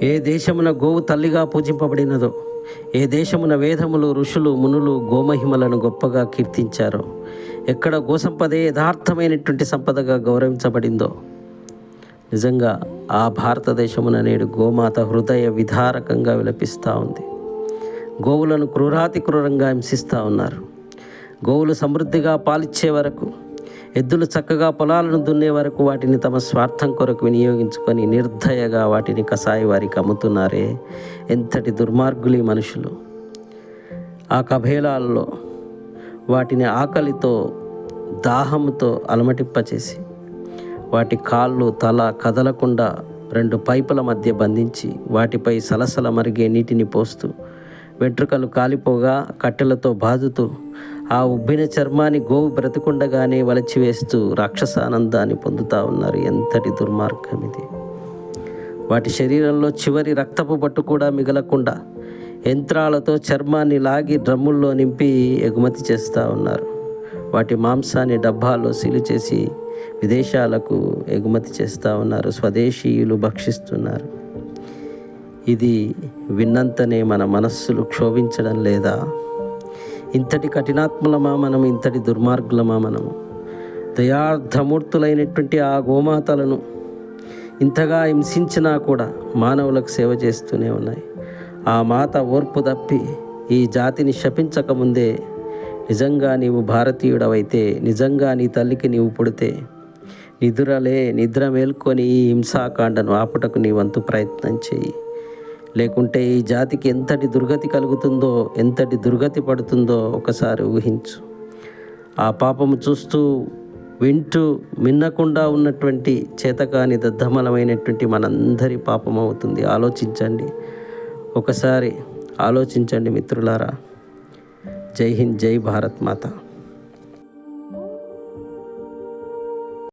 ఏ దేశమున గోవు తల్లిగా పూజింపబడినదో ఏ దేశమున వేదములు ఋషులు మునులు గోమహిమలను గొప్పగా కీర్తించారో ఎక్కడ గోసంపదే యథార్థమైనటువంటి సంపదగా గౌరవించబడిందో నిజంగా ఆ భారతదేశమున నేడు గోమాత హృదయ విధారకంగా విలపిస్తూ ఉంది. గోవులను క్రూరాతి క్రూరంగా హింసిస్తూ ఉన్నారు. గోవులు సమృద్ధిగా పాలిచ్చే వరకు ఎద్దులు చక్కగా పొలాలను దున్నే వరకు వాటిని తమ స్వార్థం కొరకు వినియోగించుకొని నిర్దయగా వాటిని కసాయి వారికి అమ్ముతున్నారే? ఎంతటి దుర్మార్గులు ఈ మనుషులు. ఆ కభేలాల్లో వాటిని ఆకలితో దాహంతో అలమటింపచేసి వాటి కాళ్ళు తల కదలకుండా రెండు పైపుల మధ్య బంధించి వాటిపై సలసల మరిగే నీటిని పోస్తూ వెంట్రుకలు కాలిపోగా కట్టెలతో బాదుతూ ఆ ఉబ్బిన చర్మాన్ని గోవు బ్రతకుండగానే వలచివేస్తూ రాక్షసానందాన్ని పొందుతా ఉన్నారు. ఎంతటి దుర్మార్గం ఇది. వాటి శరీరంలో చివరి రక్తపు పట్టు కూడా మిగలకుండా యంత్రాలతో చర్మాన్ని లాగి డ్రమ్ముల్లో నింపి ఎగుమతి చేస్తూ ఉన్నారు. వాటి మాంసాన్ని డబ్బాల్లో సీలు చేసి విదేశాలకు ఎగుమతి చేస్తూ ఉన్నారు. స్వదేశీయులు భక్షిస్తున్నారు. ఇది విన్నంతనే మన మనస్సులు క్షోభించడం లేదా? ఇంతటి కఠినాత్మలమా మనం ఇంతటి దుర్మార్గులమా మనము? దయార్థమూర్తులైనటువంటి ఆ గోమాతలను ఇంతగా హింసించినా కూడా మానవులకు సేవ చేస్తూనే ఉన్నాయి. ఆ మాత ఓర్పు తప్పి ఈ జాతిని శపించకముందే నిజంగా నీవు భారతీయుడవైతే నిజంగా నీ తల్లికి నీవు పుడితే నిద్రలే నిద్ర మేల్కొని ఈ హింసాకాండను ఆపుటకు నీ వంతు ప్రయత్నం చేయి. లేకుంటే ఈ జాతికి ఎంతటి దుర్గతి కలుగుతుందో ఎంతటి దుర్గతి పడుతుందో ఒకసారి ఊహించు. ఆ పాపము చూస్తూ వింటూ మిన్నకుండా ఉన్నటువంటి చేతకాని దద్దమలమైనటువంటి మనందరి పాపం అవుతుంది. ఆలోచించండి. ఒకసారి ఆలోచించండి మిత్రులారా. జై హింద్ జై భారత్ మాత.